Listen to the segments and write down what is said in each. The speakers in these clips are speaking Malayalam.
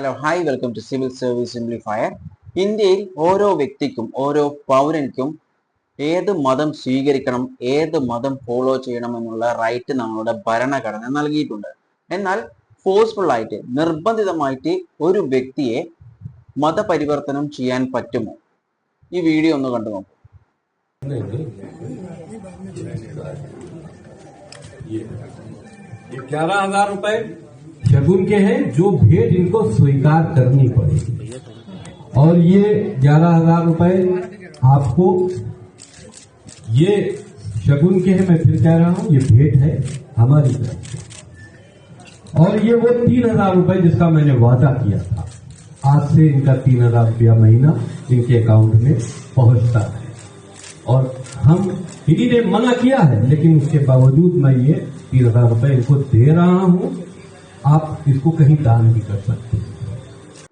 hello hi welcome to civil service simplifier ഇന്ത്യയിൽ ഓരോ വ്യക്തിക്കും ഓരോ പൗരൻക്കും ഏത് മതം സ്വീകരിക്കണം ഏത് മതം ഫോളോ ചെയ്യണം എന്നുള്ള റൈറ്റ് നമ്മളുടെ ഭരണഘടന നൽകിയിട്ടുണ്ട് എന്നാൽ ഫോഴ്സ്ഫുൾ ആയിട്ട് നിർബന്ധിതമായിട്ട് ഒരു വ്യക്തിയെ മതപരിവർത്തനം ചെയ്യാൻ പറ്റുമോ ഈ വീഡിയോ ഒന്ന് കണ്ടു നോക്കൂ ये ग्यारह हजार रूपए शगुन के हैं जो भेंट इनको स्वीकार करनी पड़ेगी और ये ग्यारह हज़ार रूपए आपको, ये शगुन के हैं, मैं फिर कह रहा हूँ, ये भेंट है हमारी तरफ़ और ये वो तीन हज़ार रूपए जिसका मैंने वादा किया था। आज से इनका तीन हज़ार रुपया महीना इनके अकाउंट में पहुँचता है। और हम दीदी ने मना किया है, लेकिन उसके बावजूद मैं ये तीन हज़ार रुपए इनको दे रहा हूँ। आप इसको कहीं दान भी कर सकते हैं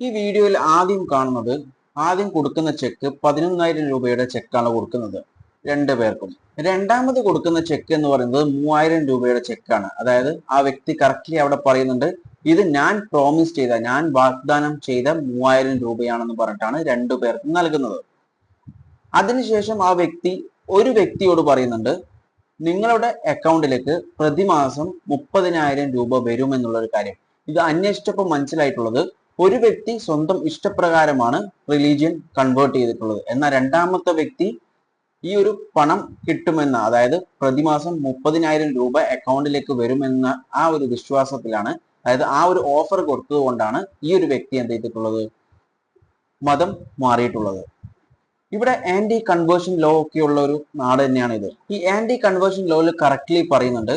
ഈ വീഡിയോയിൽ ആദ്യം കാണുന്നത് ആദ്യം കൊടുക്കുന്ന ചെക്ക് പതിനൊന്നായിരം രൂപയുടെ ചെക്കാണ് കൊടുക്കുന്നത് രണ്ടു പേർക്കും രണ്ടാമത് കൊടുക്കുന്ന ചെക്ക് എന്ന് പറയുന്നത് മൂവായിരം രൂപയുടെ ചെക്കാണ് അതായത് ആ വ്യക്തി കറക്റ്റ്ലി അവിടെ പറയുന്നുണ്ട് ഇത് ഞാൻ പ്രോമിസ് ചെയ്ത ഞാൻ വാഗ്ദാനം ചെയ്ത മൂവായിരം രൂപയാണെന്ന് പറഞ്ഞിട്ടാണ് രണ്ടു പേർക്കും നൽകുന്നത് അതിനുശേഷം ആ വ്യക്തി ഒരു വ്യക്തിയോട് പറയുന്നുണ്ട് നിങ്ങളുടെ അക്കൗണ്ടിലേക്ക് പ്രതിമാസം മുപ്പതിനായിരം രൂപ വരുമെന്നുള്ള ഒരു കാര്യം. ഇത് അന്വേഷിച്ചപ്പോൾ മനസ്സിലായിട്ടുള്ളത് ഒരു വ്യക്തി സ്വന്തം ഇഷ്ടപ്രകാരമാണ് റിലീജിയൻ കൺവേർട്ട് ചെയ്തിട്ടുള്ളത്. എന്നാൽ രണ്ടാമത്തെ വ്യക്തി ഈ ഒരു പണം കിട്ടുമെന്ന അതായത് പ്രതിമാസം മുപ്പതിനായിരം രൂപ അക്കൗണ്ടിലേക്ക് വരുമെന്ന ആ ഒരു വിശ്വാസത്തിലാണ് അതായത് ആ ഒരു ഓഫർ കൊടുത്തത് കൊണ്ടാണ് ഈ ഒരു വ്യക്തി എന്ത് ചെയ്തിട്ടുള്ളത്? മതം മാറിയിട്ടുള്ളത്. ഇവിടെ ആന്റി കൺവേർഷൻ ലോ ഒക്കെ ഉള്ള ഒരു നാട് തന്നെയാണ് ഇത്. ഈ ആന്റി കൺവേർഷൻ ലോയിൽ കറക്റ്റ്ലി പറയുന്നുണ്ട്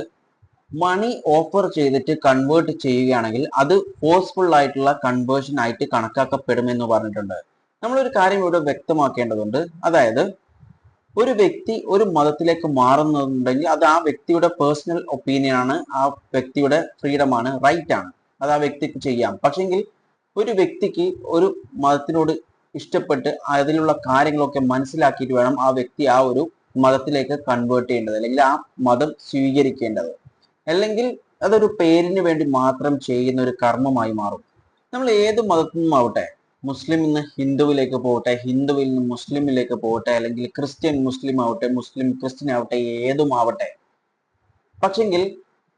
മണി ഓഫർ ചെയ്തിട്ട് കൺവേർട്ട് ചെയ്യുകയാണെങ്കിൽ അത് ഫോഴ്സ്ഫുൾ ആയിട്ടുള്ള കൺവേർഷൻ ആയിട്ട് കണക്കാക്കപ്പെടുമെന്ന് പറഞ്ഞിട്ടുണ്ട്. നമ്മളൊരു കാര്യം ഇവിടെ വ്യക്തമാക്കേണ്ടതുണ്ട്. അതായത് ഒരു വ്യക്തി ഒരു മതത്തിലേക്ക് മാറുന്നുണ്ടെങ്കിൽ അത് ആ വ്യക്തിയുടെ പേഴ്സണൽ ഒപ്പീനിയൻ ആണ് ആ വ്യക്തിയുടെ ഫ്രീഡം ആണ് റൈറ്റ് ആണ്. അത് ആ വ്യക്തിക്ക് ചെയ്യാം. പക്ഷെങ്കിൽ ഒരു വ്യക്തിക്ക് ഒരു മതത്തിനോട് ഇഷ്ടപ്പെട്ട് അതിലുള്ള കാര്യങ്ങളൊക്കെ മനസ്സിലാക്കിയിട്ട് വേണം ആ വ്യക്തി ആ ഒരു മതത്തിലേക്ക് കൺവേർട്ട് ചെയ്യേണ്ടത് അല്ലെങ്കിൽ ആ മതം സ്വീകരിക്കേണ്ടത്. അല്ലെങ്കിൽ അതൊരു പേരിന് വേണ്ടി മാത്രം ചെയ്യുന്ന ഒരു കർമ്മമായി മാറും. നമ്മൾ ഏത് മതത്തിൽ നിന്നും ആവട്ടെ മുസ്ലിം നിന്ന് ഹിന്ദുവിലേക്ക് പോകട്ടെ ഹിന്ദുവിൽ നിന്ന് മുസ്ലിമിലേക്ക് പോകട്ടെ അല്ലെങ്കിൽ ക്രിസ്ത്യൻ മുസ്ലിം ആവട്ടെ മുസ്ലിം ക്രിസ്ത്യൻ ആവട്ടെ ഏതും ആവട്ടെ. പക്ഷെങ്കിൽ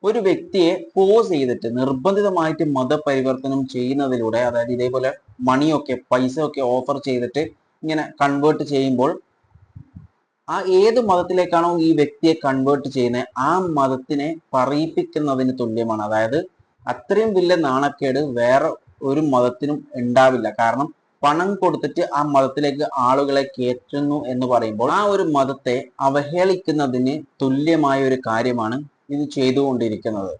ഒരു വ്യക്തിയെ ഫോഴ്സ് ചെയ്തിട്ട് നിർബന്ധിതമായിട്ട് മതപരിവർത്തനം ചെയ്യുന്നതിലൂടെ അതായത് ഇതേപോലെ മണിയൊക്കെ പൈസ ഒക്കെ ഓഫർ ചെയ്തിട്ട് ഇങ്ങനെ കൺവേർട്ട് ചെയ്യുമ്പോൾ ആ ഏത് മതത്തിലേക്കാണോ ഈ വ്യക്തിയെ കൺവേർട്ട് ചെയ്യുന്നത് ആ മതത്തിനെ പറയിപ്പിക്കുന്നതിന് തുല്യമാണ്. അതായത് അത്രയും വലിയ നാണക്കേട് വേറെ ഒരു മതത്തിനും ഉണ്ടാവില്ല. കാരണം പണം കൊടുത്തിട്ട് ആ മതത്തിലേക്ക് ആളുകളെ കയറ്റുന്നു എന്ന് പറയുമ്പോൾ ആ ഒരു മതത്തെ അവഹേളിക്കുന്നതിന് തുല്യമായ ഒരു കാര്യമാണ് ഇത് ചെയ്തുകൊണ്ടിരിക്കുന്നത്.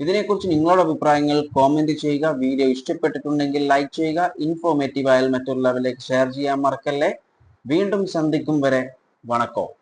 ഇതിനെക്കുറിച്ച് നിങ്ങളുടെ അഭിപ്രായങ്ങൾ കോമെന്റ് ചെയ്യുക. വീഡിയോ ഇഷ്ടപ്പെട്ടിട്ടുണ്ടെങ്കിൽ ലൈക്ക് ചെയ്യുക. ഇൻഫോർമേറ്റീവ് ആയാൽ മറ്റുള്ളവരിലേക്ക് ഷെയർ ചെയ്യാൻ മറക്കല്ലേ. വീണ്ടും സന്ധിക്കും വരെ വണക്കോ.